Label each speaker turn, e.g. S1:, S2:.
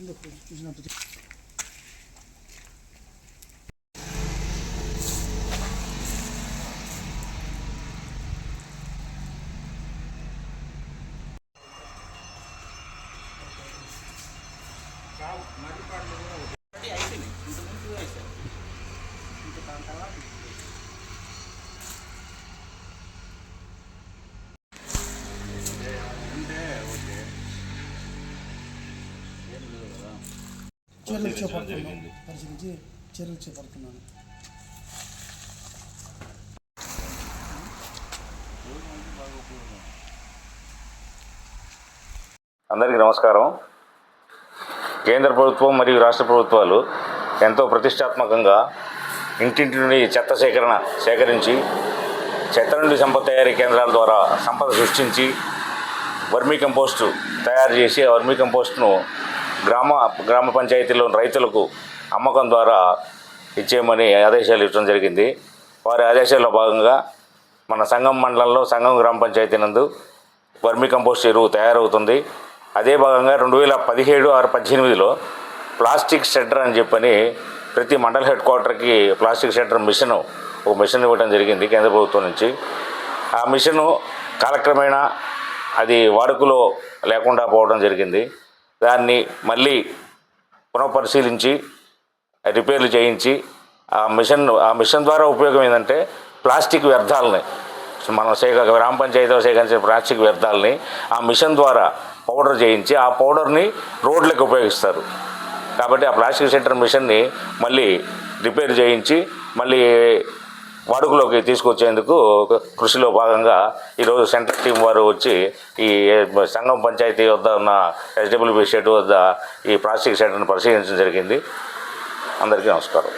S1: Şunu da koyduk ucuna. చర్యలు చేపడుతున్నాను పరిశీలించి చర్యలు చేపడుతున్నాను
S2: అందరికీ నమస్కారం. కేంద్ర ప్రభుత్వం మరియు రాష్ట్ర ప్రభుత్వాలు ఎంతో ప్రతిష్టాత్మకంగా ఇంటింటి నుండి చెత్త సేకరణ సేకరించి చెత్త నుండి సంపద తయారీ కేంద్రాల ద్వారా సంపద సృష్టించి వర్మీ కంపోస్టు తయారు చేసి ఆ వర్మీ కంపోస్ట్ను గ్రామ గ్రామ పంచాయతీలోని రైతులకు అమ్మకం ద్వారా ఇచ్చేయమని ఆదేశాలు ఇవ్వడం జరిగింది. వారి ఆదేశాల్లో భాగంగా మన సంఘం మండలంలో సంఘం గ్రామ పంచాయతీ నందు వర్మి కంపోస్ట్ ఎరువు తయారవుతుంది. అదే భాగంగా రెండు వేల పదిహేడు ఆరు పద్దెనిమిదిలో ప్లాస్టిక్ షెడ్డర్ అని చెప్పని ప్రతి మండల హెడ్ క్వార్టర్కి ప్లాస్టిక్ షెడ్డర్ మిషన్ ఒక మిషన్ ఇవ్వడం జరిగింది కేంద్ర ప్రభుత్వం నుంచి. ఆ మిషను కాలక్రమేణా అది వాడుకలో లేకుండా పోవడం జరిగింది. దాన్ని మళ్ళీ పునఃపరిశీలించి రిపేర్లు చేయించి ఆ మిషన్ ఆ మిషన్ ద్వారా ఉపయోగం ఏంటంటే ప్లాస్టిక్ వ్యర్థాలని మనం సేక గ్రామ పంచాయతీలో సేకరించే ప్లాస్టిక్ వ్యర్థాలని ఆ మిషన్ ద్వారా పౌడర్ చేయించి ఆ పౌడర్ని రోడ్లకు ఉపయోగిస్తారు. కాబట్టి ఆ ప్లాస్టిక్ సెంటర్ మిషన్ని మళ్ళీ రిపేర్ చేయించి మళ్ళీ వాడుకలోకి తీసుకొచ్చేందుకు కృషిలో భాగంగా ఈరోజు సెంట్రల్ టీం వారు వచ్చి ఈ సంఘం పంచాయతీ వద్ద ఉన్న ఎస్డబ్ల్యూబీ షెడ్ వద్ద ఈ ప్లాస్టిక్ షెడ్ను పరిశీలించడం జరిగింది. అందరికీ నమస్కారం.